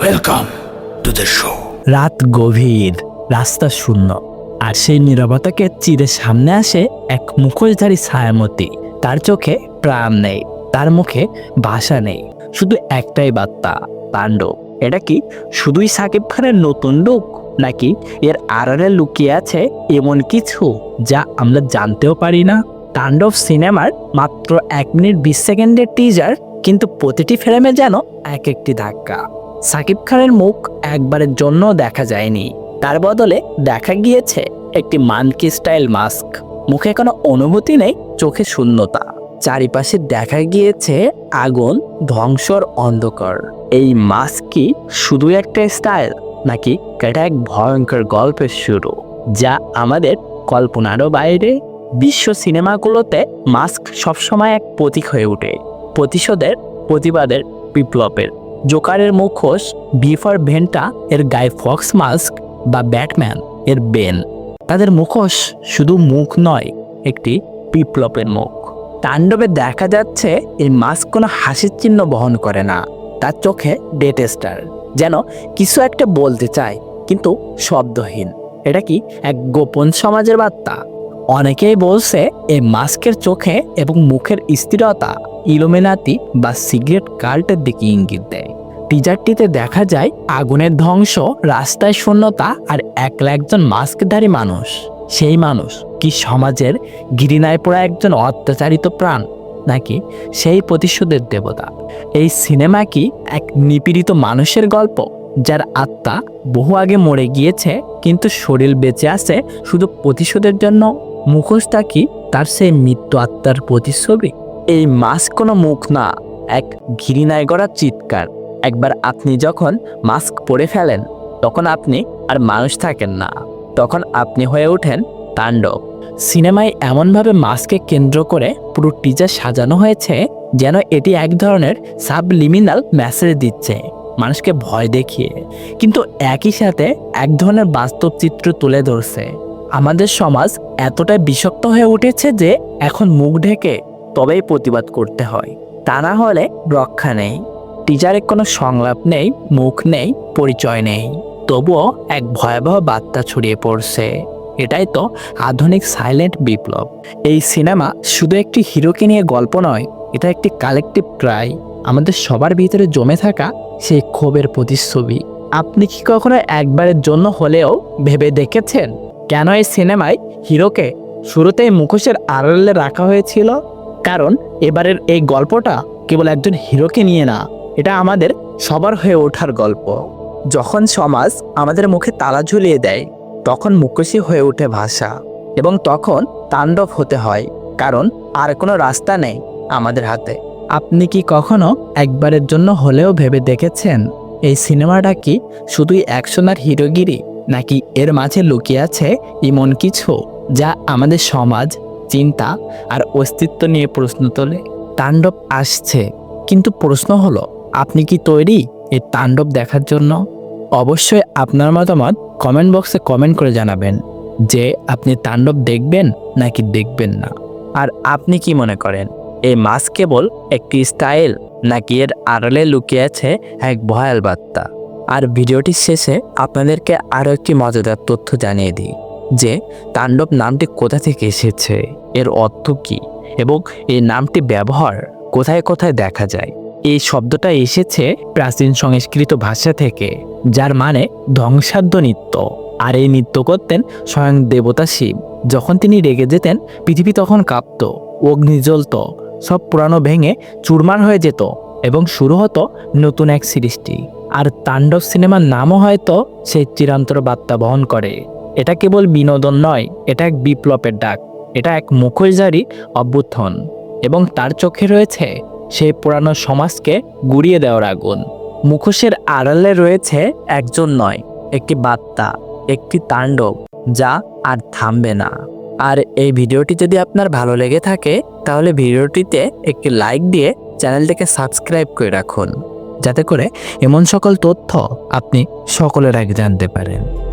Welcome to the show রাত গভীর, রাস্তা শূন্য, আর সেই নীরবতাকে চিরে সামনে আসে এক মুখোশধারী ছায়ামতি। তার চোখে প্রাণ নেই, তার মুখে ভাষা নেই, শুধু একটাই বার্তা, তাণ্ডব। এটা কি শুধুই সাকিব খানের নতুন লুক নাকি এর আড়ালে লুকিয়ে আছে এমন কিছু যা আমরা জানতেও পারি না? তাণ্ডব সিনেমার মাত্র এক মিনিট বিশ সেকেন্ডের টিজার কিন্তু প্রতিটি ফ্রেমে যেন এক একটি ধাক্কা। সাকিব খানের মুখ একবারের জন্য দেখা যায়নি। তার বদলে দেখা গিয়েছে একটি মানকি স্টাইল মাস্ক। মুখে কোনো অনুভূতি নেই, চোখে শূন্যতা। চারিপাশে দেখা গিয়েছে আগুন, ধ্বংসর অন্ধকার। এই মাস্ক কি শুধু একটা স্টাইল, নাকি এটা এক ভয়ঙ্কর গল্পের শুরু, যা আমাদের কল্পনারও বাইরে? বিশ্ব সিনেমাগুলোতে মাস্ক সবসময় এক প্রতীক হয়ে ওঠে। প্রতিশোধের, প্রতিবাদের, বিপ্লবের। জোকারের মুখোশ, বিফর ভেন্টা, এর গায়ে ফক্স মাস্ক বা ব্যাটম্যান, এর বেন। তাদের মুখোশ শুধু মুখ নয়, একটি বিপ্লবের মুখ। তাণ্ডবে দেখা যাচ্ছে এই মাস্ক কোনো হাসির চিহ্ন বহন করে না, তার চোখে ডেট স্টার যেন কিছু একটা বলতে চায়, কিন্তু শব্দহীন। এটা কি এক গোপন সমাজের বার্তা? অনেকেই বলছে এই মাস্কের চোখে এবং মুখের স্থিরতা ইলোমেনাতি বা সিগারেট কাল্টের দিকে ইঙ্গিত দেয়। টিজারটিতে দেখা যায়, আগুনের ধ্বংস, রাস্তায় শূন্যতা আর একলা একজন মাস্কধারী মানুষ। সেই মানুষ কি সমাজের গিরিনায় পড়া একজন অত্যাচারিত প্রাণ, নাকি সেই প্রতিশোধের দেবতা? এই সিনেমা কি এক নিপীড়িত মানুষের গল্প, যার আত্মা বহু আগে মরে গিয়েছে, কিন্তু শরীর বেঁচে আছে শুধু প্রতিশোধের জন্য? মুখোশটা কি তার সেই মৃত্যু আত্মার প্রতিচ্ছবি? এই মাস্ক কোনো মুখ না, এক ঘৃণায় গড়া চিৎকার। একবার আপনি যখন মাস্ক পরে ফেলেন, তখন আপনি আর মানুষ থাকেন না। তখন আপনি হয়ে ওঠেন তাণ্ডব। সিনেমায় এমনভাবে মাস্ককে কেন্দ্র করে পুরো টিজার সাজানো হয়েছে যেন এটি এক ধরনের সাবলিমিনাল মেসেজ দিচ্ছে, মানুষকে ভয় দেখিয়ে। কিন্তু একই সাথে এক ধরনের বাস্তব চিত্র তুলে ধরছে। আমাদের সমাজ এতটাই বিষাক্ত হয়ে উঠেছে যে এখন মুখ ঢেকে তবেই প্রতিবাদ করতে হয়। তা না হলে রক্ষা নেই। টিচারের কোনো সংলাপ নেই, মুখ নেই, পরিচয় নেই। তবুও এক ভয়াবহ বার্তা ছড়িয়ে পড়ছে। এটাই তো আধুনিক সাইলেন্ট বিপ্লব। এই সিনেমা শুধু একটি হিরোকে নিয়ে গল্প নয়, এটা একটি কালেকটিভ ক্রাই। আমাদের সবার ভিতরে জমে থাকা সেই ক্ষোভের প্রতিচ্ছবি। আপনি কি কখনো একবারের জন্য হলেও ভেবে দেখেছেন কেন এই সিনেমায় হিরোকে শুরুতেই মুখোশের আড়ালে রাখা হয়েছিল? কারণ এবারের এই গল্পটা কেবল একজন হিরোকে নিয়ে না এটা আমাদের সবার হয়ে ওঠার গল্প। যখন সমাজ আমাদের মুখে তালা ঝুলিয়ে দেয়, তখন মুখোশী হয়ে ওঠে ভাষা এবং তখন তাণ্ডব হতে হয়, কারণ আর কোনো রাস্তা নেই আমাদের হাতে। আপনি কি কখনো একবারের জন্য হলেও ভেবে দেখেছেন, এই সিনেমাটা কি শুধুই অ্যাকশন আর হিরোগিরি, নাকি এর মাঝে লুকিয়ে আছে এমন কিছু যা আমাদের সমাজ, চিন্তা আর অস্তিত্ব নিয়ে প্রশ্ন তোলে? তাণ্ডব আসছে, কিন্তু প্রশ্ন হলো আপনি কি তৈরি এই তাণ্ডব দেখার জন্য? অবশ্যই আপনার মতামত কমেন্ট বক্সে কমেন্ট করে জানাবেন যে আপনি তাণ্ডব দেখবেন নাকি দেখবেন না। আর আপনি কি মনে করেন, এই মাস্ক কেবল একটি স্টাইল নাকি এর আড়ালে লুকিয়ে আছে এক ভয়াল বার্তা? আর ভিডিওটির শেষে আপনাদেরকে আরও একটি মজাদার তথ্য জানিয়ে দিই যে তাণ্ডব নামটি কোথা থেকে এসেছে, এর অর্থ কী এবং এই নামটি ব্যবহার কোথায় কোথায় দেখা যায়। এই শব্দটা এসেছে প্রাচীন সংস্কৃত ভাষা থেকে, যার মানে ধ্বংসাধ্য নৃত্য। আর এই নৃত্য করতেন স্বয়ং দেবতা শিব। যখন তিনি রেগে যেতেন, পৃথিবী তখন কাঁপত, অগ্নি জ্বলত, সব পুরানো ভেঙে চুরমার হয়ে যেত এবং শুরু হতো নতুন এক সৃষ্টি। আর তাণ্ডব সিনেমার নামও হয়তো সেই চিরান্তর বার্তা বহন করে। এটা কেবল বিনোদন নয়, এটা এক বিপ্লবের ডাক, এটা এক মুখোশধারী অভ্যুত্থান। এবং তার চোখে রয়েছে সেই পুরানো সমাজকে গুড়িয়ে দেওয়ার আগুন। মুখোশের আড়ালে রয়েছে একজন নয়, একটি বার্তা, একটি তাণ্ডব, যা আর থামবে না। আর এই ভিডিওটি যদি আপনার ভালো লেগে থাকে, তাহলে ভিডিওটিতে একটি লাইক দিয়ে চ্যানেলটিকে সাবস্ক্রাইব করে রাখুন। যাতে করে এমন সকল তথ্য আপনি সকলের আগে জানতে পারেন।